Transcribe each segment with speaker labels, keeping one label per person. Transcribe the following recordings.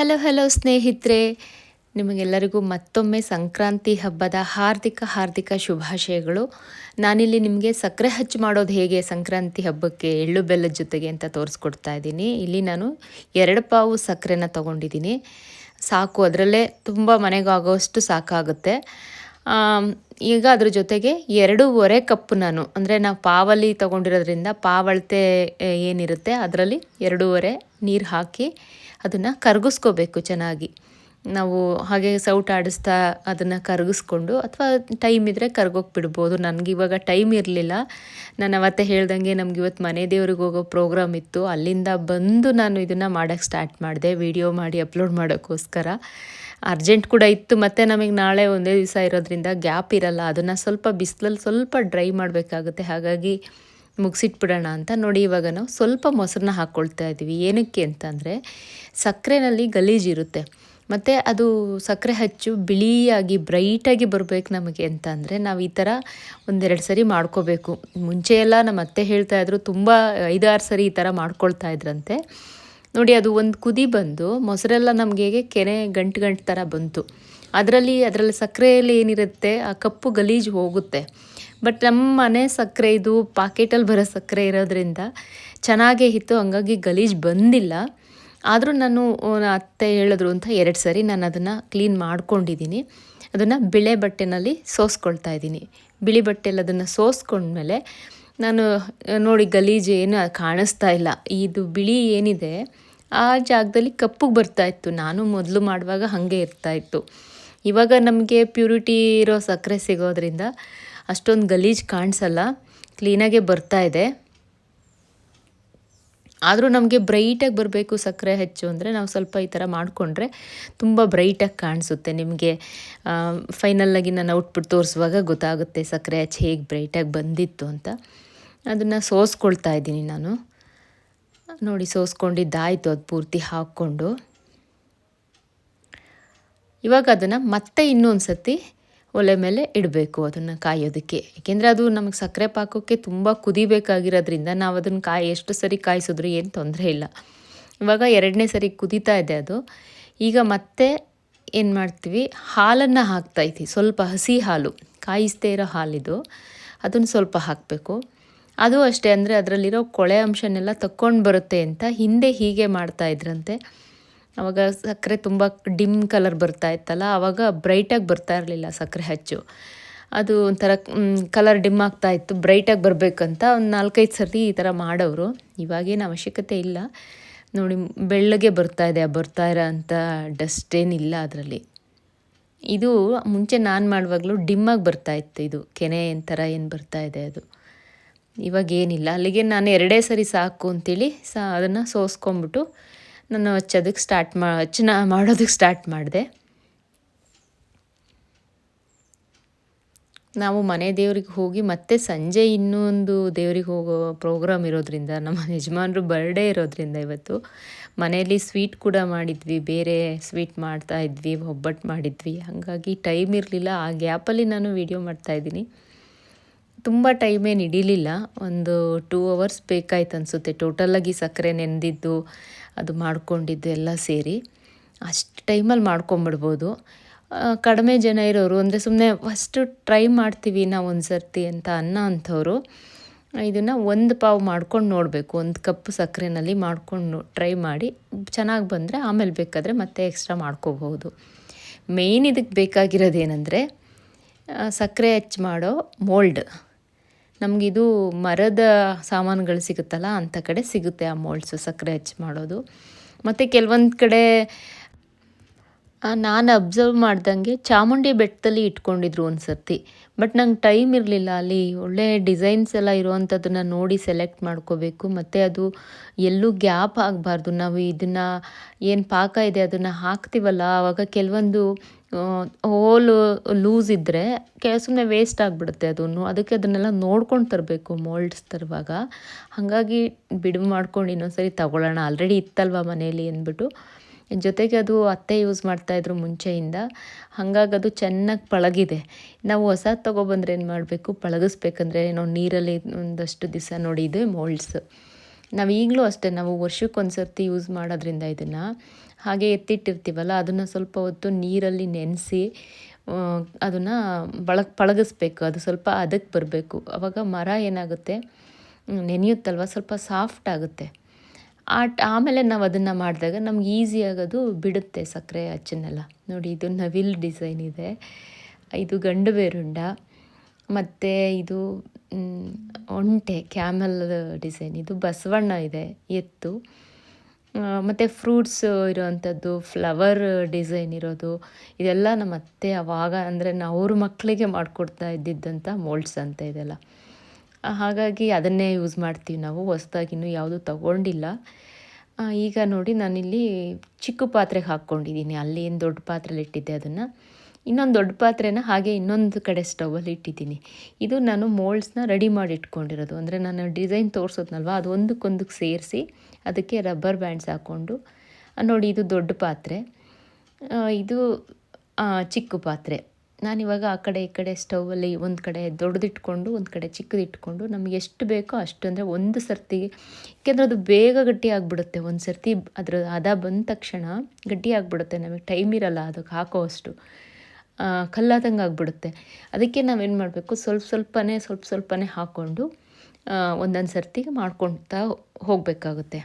Speaker 1: Hello hello ಸ್ನೇಹಿತರೆ, ನಿಮಗೆಲ್ಲರಿಗೂ ಮತ್ತೊಮ್ಮೆ ಸಂಕ್ರಾಂತಿ ಹಬ್ಬದ ಹಾರ್ದಿಕ ಹಾರ್ದಿಕ ಶುಭಾಶಯಗಳು. ನಾನಿಲ್ಲಿ ನಿಮಗೆ ಸಕ್ಕರೆ ಹಚ್ಚು ಮಾಡೋದು ಹೇಗೆ ಸಂಕ್ರಾಂತಿ ಹಬ್ಬಕ್ಕೆ ಎಳ್ಳು ಬೆಲ್ಲದ ಜೊತೆಗೆ ಅಂತ ತೋರಿಸ್ಕೊಡ್ತಾ ಇದ್ದೀನಿ. ಇಲ್ಲಿ ನಾನು ಎರಡು ಪಾವು ಸಕ್ಕರೆನ ತೊಗೊಂಡಿದ್ದೀನಿ. ಸಾಕು, ಅದರಲ್ಲೇ ತುಂಬ ಮನೆಗಾಗೋಷ್ಟು ಸಾಕಾಗುತ್ತೆ. ಈಗ ಅದ್ರ ಜೊತೆಗೆ ಎರಡೂವರೆ ಕಪ್ ನಾನು, ಅಂದರೆ ನಾವು ಪಾವಲ್ಲಿ ತೊಗೊಂಡಿರೋದ್ರಿಂದ ಪಾವಳತೆ, ಏನಿರುತ್ತೆ, ಅದರಲ್ಲಿ ಎರಡೂವರೆ ನೀರು ಹಾಕಿ ಅದನ್ನು ಕರಗಿಸ್ಕೋಬೇಕು ಚೆನ್ನಾಗಿ. ನಾವು ಹಾಗೆ ಸೌಟ್ ಆಡಿಸ್ತಾ ಅದನ್ನು ಕರಗಿಸ್ಕೊಂಡು ಅಥವಾ ಟೈಮ್ ಇದ್ದರೆ ಕರ್ಗೋಗಿ ಬಿಡ್ಬೋದು. ನನಗೆ ಇವಾಗ ಟೈಮ್ ಇರಲಿಲ್ಲ. ನಾನು ಅವತ್ತೇ ಹೇಳ್ದಂಗೆ ನಮ್ಗೆ ಇವತ್ತು ಮನೆ ದೇವ್ರಿಗೆ ಹೋಗೋ ಪ್ರೋಗ್ರಾಮ್ ಇತ್ತು. ಅಲ್ಲಿಂದ ಬಂದು ನಾನು ಇದನ್ನು ಮಾಡೋಕ್ಕೆ ಸ್ಟಾರ್ಟ್ ಮಾಡಿದೆ. ವಿಡಿಯೋ ಮಾಡಿ ಅಪ್ಲೋಡ್ ಮಾಡೋಕ್ಕೋಸ್ಕರ. ಅರ್ಜೆಂಟ್ ಕೂಡ ಇತ್ತು. ಮತ್ತು ನಮಗೆ ನಾಳೆ ಒಂದೇ ದಿವಸ ಇರೋದ್ರಿಂದ ಗ್ಯಾಪ್ ಇರಲ್ಲ. ಅದನ್ನು ಸ್ವಲ್ಪ ಬಿಸಿಲಲ್ಲಿ ಸ್ವಲ್ಪ ಡ್ರೈ ಮಾಡಬೇಕಾಗುತ್ತೆ. ಹಾಗಾಗಿ ಮುಗಿಸಿಟ್ಬಿಡೋಣ ಅಂತ ನೋಡಿ ಇವಾಗ ನಾವು ಸ್ವಲ್ಪ ಮೊಸರನ್ನ ಹಾಕ್ಕೊಳ್ತಾ ಇದ್ದೀವಿ. ಏನಕ್ಕೆ ಅಂತಂದರೆ ಸಕ್ಕರೆನಲ್ಲಿ ಗಲೀಜಿರುತ್ತೆ ಮತ್ತು ಅದು ಸಕ್ಕರೆ ಹಚ್ಚು ಬಿಳಿಯಾಗಿ ಬ್ರೈಟಾಗಿ ಬರಬೇಕು ನಮಗೆ ಅಂತ ಅಂದರೆ ನಾವು ಈ ಥರ ಒಂದೆರಡು ಸರಿ ಮಾಡ್ಕೋಬೇಕು. ಮುಂಚೆ ಎಲ್ಲ ನಮ್ಮ ಅತ್ತೆ ಹೇಳ್ತಾ ಇದ್ರು, ತುಂಬ ಐದಾರು ಸರಿ ಈ ಥರ ಮಾಡ್ಕೊಳ್ತಾ ಇದ್ರಂತೆ. ನೋಡಿ ಅದು ಒಂದು ಕುದಿ ಬಂದು ಮೊಸರೆಲ್ಲ ನಮಗೆ ಹೇಗೆ ಕೆನೆ ಗಂಟು ಗಂಟು ಥರ ಬಂತು. ಅದರಲ್ಲಿ ಅದರಲ್ಲಿ ಸಕ್ಕರೆಯಲ್ಲಿ ಏನಿರುತ್ತೆ, ಆ ಕಪ್ಪು ಗಲೀಜು ಹೋಗುತ್ತೆ. ಬಟ್ ನಮ್ಮ ಮನೆ ಸಕ್ಕರೆ ಇದು ಪಾಕೆಟಲ್ಲಿ ಬರೋ ಸಕ್ಕರೆ ಇರೋದ್ರಿಂದ ಚೆನ್ನಾಗೇ ಇತ್ತು. ಹಂಗಾಗಿ ಗಲೀಜು ಬಂದಿಲ್ಲ. ಆದರೂ ನಾನು ಅತ್ತೆ ಹೇಳಿದ್ರು ಅಂತ ಎರಡು ಸರಿ ನಾನು ಅದನ್ನು ಕ್ಲೀನ್ ಮಾಡ್ಕೊಂಡಿದ್ದೀನಿ ಅದನ್ನು ಬಿಳೆ ಬಟ್ಟೆನಲ್ಲಿ ಸೋಸ್ಕೊಳ್ತಾ ಇದ್ದೀನಿ ಬಿಳಿ ಬಟ್ಟೆಯಲ್ಲಿ ಅದನ್ನು ಸೋಸ್ಕೊಂಡ್ಮೇಲೆ ನಾನು, ನೋಡಿ ಗಲೀಜು ಏನು ಕಾಣಿಸ್ತಾ ಇಲ್ಲ. ಇದು ಬಿಳಿ ಏನಿದೆ, ಆ ಜಾಗದಲ್ಲಿ ಕಪ್ಪಗೆ ಬರ್ತಾ ಇತ್ತು. ನಾನು ಮೊದಲು ಮಾಡುವಾಗ ಹಾಗೆ ಇರ್ತಾ ಇತ್ತು. ಇವಾಗ ನಮಗೆ ಪ್ಯೂರಿಟಿ ಇರೋ ಸಕ್ಕರೆ ಸಿಗೋದ್ರಿಂದ ಅಷ್ಟೊಂದು ಗಲೀಜು ಕಾಣಿಸಲ್ಲ. ಕ್ಲೀನಾಗೆ ಬರ್ತಾ ಇದೆ. ಆದರೂ ನಮಗೆ ಬ್ರೈಟಾಗಿ ಬರಬೇಕು ಸಕ್ಕರೆ ಹೆಚ್ಚು ಅಂದರೆ ನಾವು ಸ್ವಲ್ಪ ಈ ಥರ ಮಾಡಿಕೊಂಡ್ರೆ ತುಂಬ ಬ್ರೈಟಾಗಿ ಕಾಣಿಸುತ್ತೆ ನಿಮಗೆ. ಫೈನಲ್ಲಾಗಿ ನಾನು ಔಟ್ಪುಟ್ ತೋರಿಸುವಾಗ ಗೊತ್ತಾಗುತ್ತೆ ಸಕ್ಕರೆ ಹೆಚ್ಚು ಹೇಗೆ ಬ್ರೈಟಾಗಿ ಬಂದಿತ್ತು ಅಂತ. ಅದನ್ನು ಸೋಸ್ಕೊಳ್ತಾ ಇದ್ದೀನಿ ನಾನು. ನೋಡಿ ಸೋಸ್ಕೊಂಡಿದ್ದಾಯಿತು ಅದು ಪೂರ್ತಿ ಹಾಕ್ಕೊಂಡು. ಇವಾಗ ಅದನ್ನು ಮತ್ತೆ ಇನ್ನೊಂದು ಸತಿ ಒಲೆ ಮೇಲೆ ಇಡಬೇಕು ಅದನ್ನು ಕಾಯೋದಕ್ಕೆ. ಏಕೆಂದರೆ ಅದು ನಮಗೆ ಸಕ್ಕರೆ ಪಾಕಕ್ಕೆ ತುಂಬ ಕುದಿಬೇಕಾಗಿರೋದ್ರಿಂದ ನಾವು ಅದನ್ನು ಕಾಯಿ, ಎಷ್ಟು ಸರಿ ಕಾಯಿಸಿದ್ರು ಏನು ತೊಂದರೆ ಇಲ್ಲ. ಇವಾಗ ಎರಡನೇ ಸರಿ ಕುದೀತಾ ಇದೆ ಅದು. ಈಗ ಮತ್ತೆ ಏನು ಮಾಡ್ತೀವಿ? ಹಾಲನ್ನು ಹಾಕ್ತಾಯಿದ್ವಿ ಸ್ವಲ್ಪ ಹಸಿ ಹಾಲು. ಕಾಯಿಸ್ದೇ ಇರೋ ಹಾಲಿದು. ಅದನ್ನು ಸ್ವಲ್ಪ ಹಾಕಬೇಕು. ಅದು ಅಷ್ಟೇ ಅಂದರೆ ಅದರಲ್ಲಿರೋ ಕೊಳೆ ಅಂಶನೆಲ್ಲ ತಕ್ಕೊಂಡು ಬರುತ್ತೆ ಅಂತ ಹಿಂದೆ ಹೀಗೆ ಮಾಡ್ತಾ ಇದ್ರಂತೆ. ಆವಾಗ ಸಕ್ಕರೆ ತುಂಬ ಡಿಮ್ ಕಲರ್ ಬರ್ತಾ ಇತ್ತಲ್ಲ ಆವಾಗ ಬ್ರೈಟಾಗಿ ಬರ್ತಾ ಇರಲಿಲ್ಲ ಸಕ್ಕರೆ ಹಚ್ಚು. ಅದು ಒಂಥರ ಕಲರ್ ಡಿಮ್ ಆಗ್ತಾ ಇತ್ತು ಬ್ರೈಟಾಗಿ ಬರಬೇಕಂತ ಒಂದು ನಾಲ್ಕೈದು ಸರ್ತಿ ಈ ಥರ ಮಾಡೋರು ಇವಾಗೇನು ಅವಶ್ಯಕತೆ ಇಲ್ಲ. ನೋಡಿ, ಬೆಳ್ಳಗೆ ಬರ್ತಾ ಇದೆ ಬರ್ತಾ ಇರೋ ಅಂಥ ಡಸ್ಟ್ ಏನಿಲ್ಲ ಅದರಲ್ಲಿ. ಇದು ಮುಂಚೆ ನಾನು ಮಾಡುವಾಗಲೂ ಡಿಮ್ಮಾಗಿ ಬರ್ತಾ ಇತ್ತು ಇದು, ಕೆನೆ ಥರ ಏನು ಬರ್ತಾ ಇದೆ ಅದು. ಇವಾಗ ಏನಿಲ್ಲ. ಅಲ್ಲಿಗೆ ನಾನು ಎರಡೇ ಸರಿ ಸಾಕು ಅಂತೇಳಿ ಸಾ, ಅದನ್ನು ಸೋಸ್ಕೊಂಬಿಟ್ಟು ನಾನು ಹಚ್ಚೋದಕ್ಕೆ ಸ್ಟಾರ್ಟ್ ಮಾ ಹಚ್ಚನ ಮಾಡೋದಕ್ಕೆ ಸ್ಟಾರ್ಟ್ ಮಾಡಿದೆ. ನಾವು ಮನೆ ದೇವ್ರಿಗೆ ಹೋಗಿ ಮತ್ತೆ ಸಂಜೆ ಇನ್ನೊಂದು ದೇವ್ರಿಗೆ ಹೋಗೋ ಪ್ರೋಗ್ರಾಮ್ ಇರೋದ್ರಿಂದ, ನಮ್ಮ ಯಜಮಾನ್ರು ಬರ್ಡೇ ಇರೋದ್ರಿಂದ ಇವತ್ತು, ಮನೆಯಲ್ಲಿ ಸ್ವೀಟ್ ಕೂಡ ಮಾಡಿದ್ವಿ, ಬೇರೆ ಸ್ವೀಟ್ ಮಾಡ್ತಾ ಇದ್ವಿ, ಒಬ್ಬಟ್ಟು ಮಾಡಿದ್ವಿ. ಹಾಗಾಗಿ ಟೈಮ್ ಇರಲಿಲ್ಲ, ಆ ಗ್ಯಾಪಲ್ಲಿ ನಾನು ವೀಡಿಯೋ ಮಾಡ್ತಾಯಿದ್ದೀನಿ ತುಂಬ ಟೈಮ್ ಏನು ಹಿಡೀಲಿಲ್ಲ. ಒಂದು ಟೂ ಅವರ್ಸ್ ಬೇಕಾಯ್ತು ಅನಿಸುತ್ತೆ. ಟೋಟಲಾಗಿ ಸಕ್ಕರೆ ನೆಂದಿದ್ದು ಅದು ಮಾಡ್ಕೊಂಡಿದ್ದು ಎಲ್ಲ ಸೇರಿ. ಅಷ್ಟು ಟೈಮಲ್ಲಿ ಮಾಡ್ಕೊಂಬಿಡ್ಬೋದು. ಕಡಿಮೆ ಜನ ಇರೋರು, ಅಂದರೆ ಸುಮ್ಮನೆ ಫಸ್ಟು ಟ್ರೈ ಮಾಡ್ತೀವಿ ನಾವು ಒಂದು ಸರ್ತಿ ಅಂತ ಅನ್ನೋ ಅಂಥವ್ರು. ಇದನ್ನು ಒಂದು ಪಾವು ಮಾಡ್ಕೊಂಡು ನೋಡಬೇಕು. ಒಂದು ಕಪ್ ಸಕ್ಕರೆನಲ್ಲಿ ಮಾಡ್ಕೊಂಡು ಟ್ರೈ ಮಾಡಿ ಚೆನ್ನಾಗಿ ಬಂದರೆ ಆಮೇಲೆ ಬೇಕಾದರೆ ಮತ್ತೆ ಎಕ್ಸ್ಟ್ರಾ ಮಾಡ್ಕೋಬಹುದು. ಮೇಯ್ನ್ ಇದಕ್ಕೆ ಬೇಕಾಗಿರೋದೇನೆಂದರೆ ಸಕ್ಕರೆ ಹೆಚ್ಚು ಮಾಡೋ ಮೋಲ್ಡ್ ನಮಗಿದು ಮರದ ಸಾಮಾನುಗಳು ಸಿಗುತ್ತಲ್ಲ ಅಂಥ ಕಡೆ ಸಿಗುತ್ತೆ ಆ ಮೋಲ್ಡ್ಸು ಸಕ್ಕರೆ ಹಚ್ಚಿ ಮಾಡೋದು. ಮತ್ತು ಕೆಲವೊಂದು ಕಡೆ ನಾನು ಅಬ್ಸರ್ವ್ ಮಾಡ್ದಂಗೆ ಚಾಮುಂಡಿ ಬೆಟ್ಟದಲ್ಲಿ ಇಟ್ಕೊಂಡಿದ್ರು ಒಂದು ಸರ್ತಿ ಬಟ್ ನಂಗೆ ಟೈಮ್ ಇರಲಿಲ್ಲ ಅಲ್ಲಿ. ಒಳ್ಳೆ ಡಿಸೈನ್ಸ್ ಎಲ್ಲ ಇರೋವಂಥದ್ದನ್ನು ನೋಡಿ ಸೆಲೆಕ್ಟ್ ಮಾಡ್ಕೋಬೇಕು, ಮತ್ತು ಅದು ಎಲ್ಲೂ ಗ್ಯಾಪ್ ಆಗಬಾರ್ದು. ನಾವು ಇದನ್ನು ಏನು ಪಾಕ ಇದೆ ಅದನ್ನು ಹಾಕ್ತೀವಲ್ಲ ಆವಾಗ ಕೆಲವೊಂದು ಹೋಲು ಲೂಸ್ ಇದ್ದರೆ ಕೆ ಸುಮ್ಮನೆ ವೇಸ್ಟ್ ಆಗಿಬಿಡುತ್ತೆ ಅದನ್ನು. ಅದಕ್ಕೆ ಅದನ್ನೆಲ್ಲ ನೋಡ್ಕೊಂಡು ತರಬೇಕು ಮೋಲ್ಡ್ಸ್ ತರುವಾಗ. ಹಾಗಾಗಿ ಬಿಡು ಮಾಡ್ಕೊಂಡು ಇನ್ನೊಂದ್ಸರಿ ತಗೊಳ್ಳೋಣ. ಆಲ್ರೆಡಿ ಇತ್ತಲ್ವ ಮನೇಲಿ ಅಂದ್ಬಿಟ್ಟು. ಜೊತೆಗೆ ಅದು ಅತ್ತೆ ಯೂಸ್ ಮಾಡ್ತಾಯಿದ್ರು ಮುಂಚೆಯಿಂದ. ಹಾಗಾಗಿ ಅದು ಚೆನ್ನಾಗಿ ಪಳಗಿದೆ. ನಾವು ಹೊಸ ತೊಗೊಬಂದ್ರೆ ಏನು ಮಾಡಬೇಕು? ಪಳಗಿಸ್ಬೇಕಂದ್ರೆ ನಾವು ನೀರಲ್ಲಿ ಒಂದಷ್ಟು ದಿವಸ ನೋಡಿ ಇದು ಮೋಲ್ಡ್ಸ್ ನಾವು ಈಗಲೂ ಅಷ್ಟೇ, ನಾವು ವರ್ಷಕ್ಕೊಂದು ಸರ್ತಿ ಯೂಸ್ ಮಾಡೋದ್ರಿಂದ ಇದನ್ನು. ಹಾಗೆ ಎತ್ತಿಟ್ಟಿರ್ತೀವಲ್ಲ, ಅದನ್ನು ಸ್ವಲ್ಪ ಹೊತ್ತು ನೀರಲ್ಲಿ ನೆನೆಸಿ ಅದನ್ನು ಬಳ ಪಳಗಿಸ್ಬೇಕು. ಅದು ಸ್ವಲ್ಪ ಅದಕ್ಕೆ ಬರಬೇಕು. ಆವಾಗ ಮರ ಏನಾಗುತ್ತೆ ನೆನೆಯುತ್ತಲ್ವ? ಸ್ವಲ್ಪ ಸಾಫ್ಟ್ ಆಗುತ್ತೆ. ಆ ಆಮೇಲೆ ನಾವು ಅದನ್ನು ಮಾಡಿದಾಗ ನಮ್ಗೆ ಈಸಿಯಾಗಿ ಅದು ಬಿಡುತ್ತೆ ಸಕ್ಕರೆ ಅಚ್ಚನ್ನೆಲ್ಲ ನೋಡಿ, ಇದು ನವಿಲ್ ಡಿಸೈನ್ ಇದೆ. ಇದು ಗಂಡು ಬೇರುಂಡ. ಮತ್ತು ಇದು ಒಂಟೆ, ಕ್ಯಾಮಲ್ ಡಿಸೈನ್. ಇದು ಬಸವಣ್ಣ ಇದೆ ಎತ್ತು. ಮತ್ತು ಫ್ರೂಟ್ಸ್ ಇರೋವಂಥದ್ದು ಫ್ಲವರ್ ಡಿಸೈನ್ ಇರೋದು, ಇದೆಲ್ಲ ನಮ್ಮ ಅತ್ತೆ ಅವಾಗ ಅಂದರೆ ನಾವು ಅವ್ರ ಮಕ್ಕಳಿಗೆ ಮಾಡಿಕೊಡ್ತಾ ಇದ್ದಿದ್ದಂಥ ಮೋಲ್ಡ್ಸ್ ಅಂತ ಇದೆಲ್ಲ. ಹಾಗಾಗಿ ಅದನ್ನೇ ಯೂಸ್ ಮಾಡ್ತೀವಿ ನಾವು. ಹೊಸ್ದಾಗಿ ಇನ್ನೂ ಯಾವುದೂ ತಗೊಂಡಿಲ್ಲ. ಈಗ ನೋಡಿ ನಾನಿಲ್ಲಿ ಚಿಕ್ಕ ಪಾತ್ರೆಗೆ ಹಾಕ್ಕೊಂಡಿದ್ದೀನಿ ಅಲ್ಲಿ ಏನು ದೊಡ್ಡ ಪಾತ್ರೆಲಿ ಇಟ್ಟಿದ್ದೆ ಅದನ್ನು. ಇನ್ನೊಂದು ದೊಡ್ಡ ಪಾತ್ರೆನ ಹಾಗೆ ಇನ್ನೊಂದು ಕಡೆ ಸ್ಟವಲ್ಲಿ ಇಟ್ಟಿದ್ದೀನಿ. ಇದು ನಾನು ಮೋಲ್ಡ್ಸ್ನ ರೆಡಿ ಮಾಡಿ ಇಟ್ಕೊಂಡಿರೋದು ಅಂದರೆ ನಾನು ಡಿಸೈನ್ ತೋರಿಸೋದ್ನಲ್ವ? ಅದು ಒಂದಕ್ಕೊಂದಕ್ಕೆ ಸೇರಿಸಿ ಅದಕ್ಕೆ ರಬ್ಬರ್ ಬ್ಯಾಂಡ್ಸ್ ಹಾಕ್ಕೊಂಡು ನೋಡಿ ಇದು ದೊಡ್ಡ ಪಾತ್ರೆ. ಇದು ಚಿಕ್ಕ ಪಾತ್ರೆ. ನಾನಿವಾಗ ಆ ಕಡೆ ಈ ಕಡೆ ಸ್ಟೌವಲ್ಲಿ ಒಂದು ಕಡೆ ದೊಡ್ಡದಿಟ್ಕೊಂಡು, ಒಂದು ಕಡೆ ಚಿಕ್ಕದಿಟ್ಕೊಂಡು ನಮಗೆ ಎಷ್ಟು ಬೇಕೋ ಅಷ್ಟು ಅಂದರೆ ಒಂದು ಸರ್ತಿಗೆ ಏಕೆಂದರೆ ಅದು ಬೇಗ ಗಟ್ಟಿ ಆಗಿಬಿಡುತ್ತೆ. ಒಂದು ಸರ್ತಿ ಅದರ ಹದ ಬಂದ ತಕ್ಷಣ ಗಟ್ಟಿ ಆಗಿಬಿಡುತ್ತೆ. ನಮಗೆ ಟೈಮ್ ಇರಲ್ಲ ಅದಕ್ಕೆ ಹಾಕೋ ಅಷ್ಟು ಕಲ್ಲಾದಂಗೆ ಆಗಿಬಿಡುತ್ತೆ. ಅದಕ್ಕೆ ನಾವೇನು ಮಾಡಬೇಕು? ಸ್ವಲ್ಪ ಸ್ವಲ್ಪನೇ ಸ್ವಲ್ಪ ಸ್ವಲ್ಪನೇ ಹಾಕ್ಕೊಂಡು ಒಂದೊಂದು ಸರ್ತಿಗೆ ಮಾಡ್ಕೊಳ್ತಾ ಹೋಗಬೇಕಾಗುತ್ತೆ.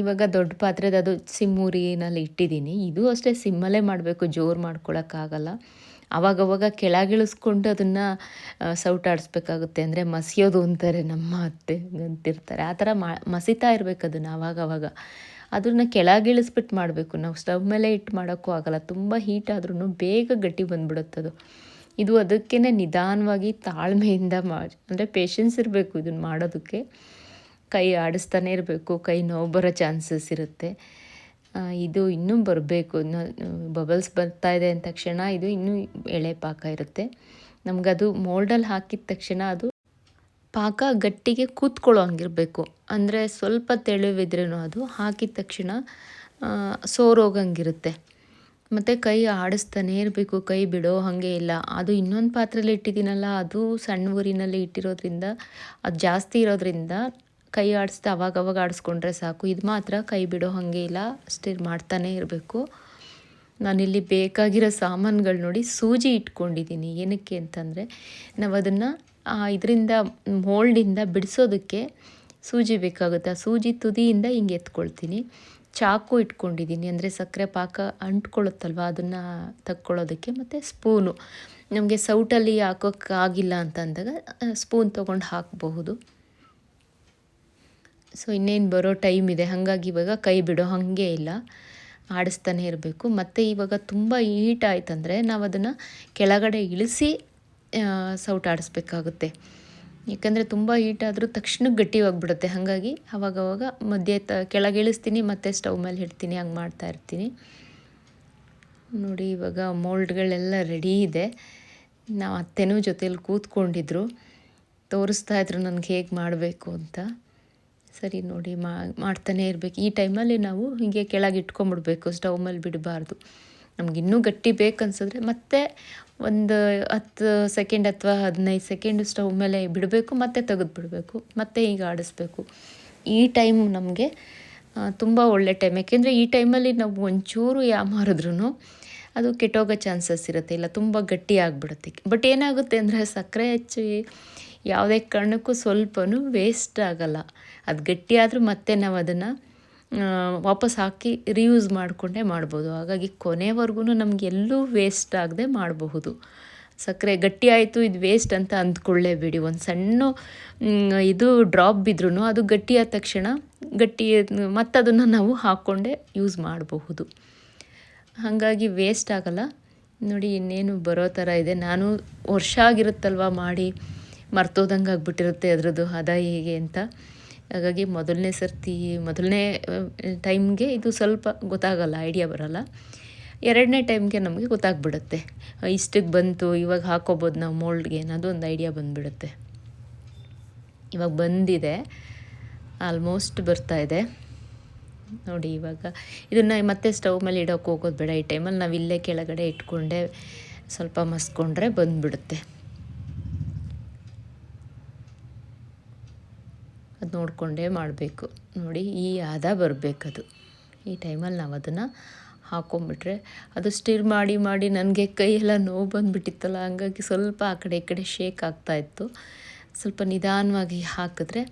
Speaker 1: ಇವಾಗ ದೊಡ್ಡ ಪಾತ್ರೆದು ಅದು ಸಿಮ್ಮೂರಿನಲ್ಲಿ ಇಟ್ಟಿದ್ದೀನಿ. ಇದು ಅಷ್ಟೇ ಸಿಮ್ಮಲ್ಲೇ ಮಾಡಬೇಕು, ಜೋರು ಮಾಡ್ಕೊಳಕ್ಕಾಗಲ್ಲ ಅವಾಗವಾಗ ಕೆಳಗಿಳಿಸ್ಕೊಂಡು ಅದನ್ನು ಸೌಟಾಡಿಸ್ಬೇಕಾಗುತ್ತೆ ಅಂದರೆ ಮಸಿಯೋದು ಅಂತಾರೆ ನಮ್ಮ ಅತ್ತೆ ಅಂತಿರ್ತಾರೆ. ಆ ಥರ ಮಸಿತಾ ಇರಬೇಕು ಅದನ್ನು ಅವಾಗವಾಗ. ಅದನ್ನು ಕೆಳಗಿಳಿಸ್ಬಿಟ್ಟು ಮಾಡಬೇಕು. ನಾವು ಸ್ಟವ್ ಮೇಲೆ ಇಟ್ಟು ಮಾಡೋಕ್ಕೂ ಆಗೋಲ್ಲ. ತುಂಬ ಹೀಟ್ ಆದ್ರೂ ಬೇಗ ಗಟ್ಟಿ ಬಂದ್ಬಿಡುತ್ತದು. ಇದು ಅದಕ್ಕೇ ನಿಧಾನವಾಗಿ ತಾಳ್ಮೆಯಿಂದ ಮಾಡಿ, ಅಂದರೆ ಪೇಷನ್ಸ್ ಇರಬೇಕು ಇದನ್ನು ಮಾಡೋದಕ್ಕೆ. ಕೈ ಆಡಿಸ್ತಾನೆ ಇರಬೇಕು, ಕೈ ನೋವು ಬರೋ ಚಾನ್ಸಸ್ ಇರುತ್ತೆ. ಇದು ಇನ್ನೂ ಬರಬೇಕು ಬಬಲ್ಸ್ ಬರ್ತಾ ಇದೆ ಅಂದ ತಕ್ಷಣ ಇದು ಇನ್ನೂ ಎಳೆ ಪಾಕ ಇರುತ್ತೆ. ನಮಗದು ಮೋಲ್ಡಲ್ಲಿ ಹಾಕಿದ ತಕ್ಷಣ ಅದು ಪಾಕ ಗಟ್ಟಿಗೆ ಕೂತ್ಕೊಳ್ಳೋ ಹಂಗಿರಬೇಕು. ಅಂದರೆ ಸ್ವಲ್ಪ ತೆಳುವಿದ್ರೂ ಅದು ಹಾಕಿದ ತಕ್ಷಣ ಸೋರೋಗಂಗಿರುತ್ತೆ. ಮತ್ತು ಕೈ ಆಡಿಸ್ತಾನೆ ಇರಬೇಕು, ಕೈ ಬಿಡೋ ಹಾಗೆ ಇಲ್ಲ. ಅದು ಇನ್ನೊಂದು ಪಾತ್ರೆಯಲ್ಲಿ ಇಟ್ಟಿದ್ದೀನಲ್ಲ, ಅದು ಸಣ್ಣ ಊರಿನಲ್ಲಿ ಇಟ್ಟಿರೋದ್ರಿಂದ, ಅದು ಜಾಸ್ತಿ ಇರೋದ್ರಿಂದ ಕೈ ಆಡಿಸ್ತಾ ಅವಾಗವಾಗ ಆಡಿಸ್ಕೊಂಡ್ರೆ ಸಾಕು. ಇದು ಮಾತ್ರ ಕೈ ಬಿಡೋ ಹಾಗೆ ಇಲ್ಲ ಸ್ಟಿರ್ ಮಾಡ್ತಾನೇ ಇರಬೇಕು. ನಾನಿಲ್ಲಿ ಬೇಕಾಗಿರೋ ಸಾಮಾನುಗಳು ನೋಡಿ ಸೂಜಿ ಇಟ್ಕೊಂಡಿದ್ದೀನಿ. ಏನಕ್ಕೆ ಅಂತಂದರೆ ನಾವು ಅದನ್ನು ಇದರಿಂದ, ಮೋಲ್ಡಿಂದ ಬಿಡಿಸೋದಕ್ಕೆ ಸೂಜಿ ಬೇಕಾಗುತ್ತೆ. ಆ ಸೂಜಿ ತುದಿಯಿಂದ ಹಿಂಗೆ ಎತ್ಕೊಳ್ತೀನಿ. ಚಾಕು ಇಟ್ಕೊಂಡಿದ್ದೀನಿ. ಅಂದರೆ ಸಕ್ಕರೆ ಪಾಕ ಅಂಟ್ಕೊಳ್ಳುತ್ತಲ್ವ? ಅದನ್ನು ತಕ್ಕೊಳ್ಳೋದಕ್ಕೆ ಮತ್ತು ಸ್ಪೂನು. ನಮಗೆ ಸೌಟಲ್ಲಿ ಹಾಕೋಕ್ಕಾಗಿಲ್ಲ ಅಂತಂದಾಗ ಸ್ಪೂನ್ ತೊಗೊಂಡು ಹಾಕಬಹುದು. ಸೊ ಇನ್ನೇನು ಬರೋ ಟೈಮ್ ಇದೆ. ಹಾಗಾಗಿ ಇವಾಗ ಕೈ ಬಿಡೋ ಹಾಗೆ ಇಲ್ಲ. ಆಡಿಸ್ತಾನೆ ಇರಬೇಕು. ಮತ್ತು ಇವಾಗ ತುಂಬ ಹೀಟ್ ಆಯ್ತಂದರೆ ನಾವು ಅದನ್ನು ಕೆಳಗಡೆ ಇಳಿಸಿ ಸೌಟ್ ಆಡಿಸ್ಬೇಕಾಗುತ್ತೆ. ಯಾಕಂದರೆ ತುಂಬ ಹೀಟ್ ಆದರೂ ತಕ್ಷಣಕ್ಕೆ ಗಟ್ಟಿಯಾಗ್ಬಿಡುತ್ತೆ ಹಾಗಾಗಿ ಅವಾಗವಾಗ ಮಧ್ಯೆ ತ ಕೆಳಗೆ ಇಳಿಸ್ತೀನಿ, ಮತ್ತು ಸ್ಟವ್ ಮೇಲೆ ಇಡ್ತೀನಿ, ಹಂಗೆ ಮಾಡ್ತಾ ಇರ್ತೀನಿ. ನೋಡಿ, ಇವಾಗ ಮೋಲ್ಡ್ಗಳೆಲ್ಲ ರೆಡಿ ಇದೆ. ನಾವು ಅತ್ತೆನೂ ಜೊತೇಲಿ ಕೂತ್ಕೊಂಡಿದ್ರು. ತೋರಿಸ್ತಾ ಇದ್ರು ನನಗೆ ಹೇಗೆ ಮಾಡಬೇಕು ಅಂತ. ಸರಿ ನೋಡಿ ಮಾಡ್ತಾನೆ ಇರಬೇಕು. ಈ ಟೈಮಲ್ಲಿ ನಾವು ಹೀಗೆ ಕೆಳಗೆ ಇಟ್ಕೊಂಬಿಡ್ಬೇಕು ಸ್ಟವ್ ಮೇಲೆ ಬಿಡಬಾರ್ದು. ನಮ್ಗೆ ಇನ್ನೂ ಗಟ್ಟಿ ಬೇಕನ್ಸಿದ್ರೆ ಮತ್ತೆ ಒಂದು ಹತ್ತು ಸೆಕೆಂಡ್ ಅಥವಾ ಹದಿನೈದು ಸೆಕೆಂಡ್ ಸ್ಟವ್ ಮೇಲೆ ಬಿಡಬೇಕು, ಮತ್ತೆ ತೆಗೆದು ಬಿಡಬೇಕು, ಮತ್ತೆ ಈಗ ಆಡಿಸ್ಬೇಕು. ಈ ಟೈಮ್ ನಮಗೆ ತುಂಬ ಒಳ್ಳೆ ಟೈಮ್ ಯಾಕೆಂದರೆ ಈ ಟೈಮಲ್ಲಿ ನಾವು ಒಂಚೂರು ಯಾ ಮಾರಿದ್ರೂ ಅದು ಕೆಟ್ಟೋಗೋ ಚಾನ್ಸಸ್ ಇರುತ್ತೆ. ಇಲ್ಲ, ತುಂಬ ಗಟ್ಟಿ ಆಗಿಬಿಡುತ್ತೆ. ಬಟ್ ಏನಾಗುತ್ತೆ ಅಂದರೆ ಸಕ್ಕರೆ ಹೆಚ್ಚು ಯಾವುದೇ ಕಾರಣಕ್ಕೂ ಸ್ವಲ್ಪನೂ ವೇಸ್ಟ್ ಆಗಲ್ಲ. ಅದು ಗಟ್ಟಿ ಆದರೂ ಮತ್ತೆ ನಾವು ಅದನ್ನು ವಾಪಸ್ ಹಾಕಿ ರಿಯೂಸ್ ಮಾಡಿಕೊಂಡೇ ಮಾಡ್ಬೋದು. ಹಾಗಾಗಿ ಕೊನೆವರೆಗೂ ನಮ್ಗೆ ಎಲ್ಲೂ ವೇಸ್ಟ್ ಆಗದೆ ಮಾಡಬಹುದು. ಸಕ್ಕರೆ ಗಟ್ಟಿ ಆಯಿತು, ಇದು ವೇಸ್ಟ್ ಅಂತ ಅಂದ್ಕೊಳ್ಳೇಬೇಡಿ. ಒಂದು ಸಣ್ಣ ಇದು ಡ್ರಾಪ್ ಬಿದ್ರೂ ಅದು ಗಟ್ಟಿಯಾದ ತಕ್ಷಣ ಗಟ್ಟಿ ಮತ್ತದನ್ನು ನಾವು ಹಾಕ್ಕೊಂಡೇ ಯೂಸ್ ಮಾಡಬಹುದು. ಹಾಗಾಗಿ ವೇಸ್ಟ್ ಆಗಲ್ಲ. ನೋಡಿ, ಇನ್ನೇನು ಬರೋ ಥರ ಇದೆ. ನಾನು ವರ್ಷ ಆಗಿರುತ್ತಲ್ವ ಮಾಡಿ ಮರ್ತೋದಂಗೆ ಆಗ್ಬಿಟ್ಟಿರುತ್ತೆ ಅದರದ್ದು ಹದ ಹೀಗೆ ಅಂತ. ಹಾಗಾಗಿ ಮೊದಲನೇ ಸರ್ತಿ, ಮೊದಲನೇ ಟೈಮ್ಗೆ ಇದು ಸ್ವಲ್ಪ ಗೊತ್ತಾಗಲ್ಲ, ಐಡಿಯಾ ಬರಲ್ಲ. ಎರಡನೇ ಟೈಮ್ಗೆ ನಮಗೆ ಗೊತ್ತಾಗ್ಬಿಡುತ್ತೆ. ಇಷ್ಟಕ್ಕೆ ಬಂತು, ಇವಾಗ ಹಾಕೋಬೋದು ನಾವು ಮೋಲ್ಡ್ಗೆ ಅನ್ನೋದು ಒಂದು ಐಡಿಯಾ ಬಂದುಬಿಡುತ್ತೆ. ಇವಾಗ ಬಂದಿದೆ, ಆಲ್ಮೋಸ್ಟ್ ಬರ್ತಾ ಇದೆ. ನೋಡಿ ಇವಾಗ, ಇದನ್ನು ಮತ್ತೆ ಸ್ಟವ್ ಮೇಲೆ ಇಡೋಕೆ ಹೋಗೋದು ಬೇಡ, ಈ ಟೈಮಲ್ಲಿ ನಾವು ಇಲ್ಲೇ ಕೆಳಗಡೆ ಇಟ್ಕೊಂಡೆ ಸ್ವಲ್ಪ ಮಸ್ಕೊಂಡ್ರೆ ಬಂದುಬಿಡುತ್ತೆ. ನೋಡಿಕೊಂಡೇ ಮಾಡಬೇಕು. ನೋಡಿ, ಈ ಹದ ಬರಬೇಕದು. ಈ ಟೈಮಲ್ಲಿ ನಾವು ಅದನ್ನು ಹಾಕ್ಕೊಂಬಿಟ್ರೆ ಅದು ಸ್ಟಿರ್ ಮಾಡಿ ಮಾಡಿ ನನಗೆ ಕೈಯೆಲ್ಲ ನೋವು ಬಂದುಬಿಟ್ಟಿತ್ತಲ್ಲ, ಹಂಗಾಗಿ ಸ್ವಲ್ಪ ಆ ಕಡೆ ಈ ಕಡೆ ಶೇಕ್ ಆಗ್ತಾಯಿತ್ತು ಸ್ವಲ್ಪ ನಿಧಾನವಾಗಿ ಹಾಕಿದ್ರೆ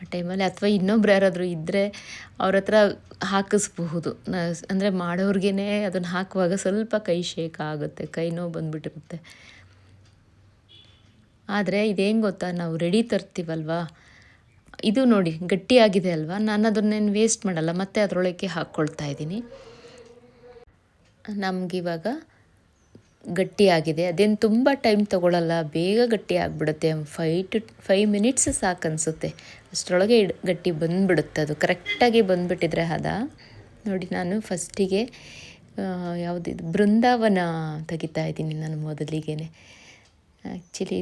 Speaker 1: ಆ ಟೈಮಲ್ಲಿ ಅಥವಾ ಇನ್ನೊಬ್ರು ಯಾರಾದರೂ ಇದ್ದರೆ ಅವ್ರ ಹತ್ರ ಹಾಕಿಸ್ಬಹುದು. ನ, ಅಂದರೆ ಮಾಡೋರ್ಗೇ ಅದನ್ನು ಹಾಕುವಾಗ ಸ್ವಲ್ಪ ಕೈ ಶೇಕ್ ಆಗುತ್ತೆ, ಕೈ ನೋವು ಬಂದುಬಿಟ್ಟಿರುತ್ತೆ. ಆದರೆ ಇದೇನು ಗೊತ್ತಾ, ನಾವು ರೆಡಿ ತರ್ತೀವಲ್ವಾ? ಇದು ನೋಡಿ, ಗಟ್ಟಿಯಾಗಿದೆ ಅಲ್ವಾ? ನಾನು ಅದನ್ನೇನು ವೇಸ್ಟ್ ಮಾಡಲ್ಲ, ಮತ್ತೆ ಅದರೊಳಗೆ ಹಾಕ್ಕೊಳ್ತಾ ಇದ್ದೀನಿ. ನಮಗಿವಾಗ ಗಟ್ಟಿಯಾಗಿದೆ. ಅದೇನು ತುಂಬ ಟೈಮ್ ತೊಗೊಳ್ಳಲ್ಲ ಬೇಗ ಗಟ್ಟಿ ಆಗಿಬಿಡುತ್ತೆ ಫೈ ಟು ಫೈವ್ ಮಿನಿಟ್ಸ್ ಸಾಕು ಅನಿಸುತ್ತೆ ಅಷ್ಟರೊಳಗೆ ಗಟ್ಟಿ ಬಂದುಬಿಡುತ್ತೆ ಅದು. ಕರೆಕ್ಟಾಗಿ ಬಂದುಬಿಟ್ಟಿದ್ರೆ ಹದ. ನೋಡಿ, ನಾನು ಫಸ್ಟಿಗೆ ಯಾವುದಿದು ಬೃಂದಾವನ ತೆಗಿತಾ ಇದ್ದೀನಿ ನಾನು ಮೊದಲಿಗೆ ಆ್ಯಕ್ಚುಲಿ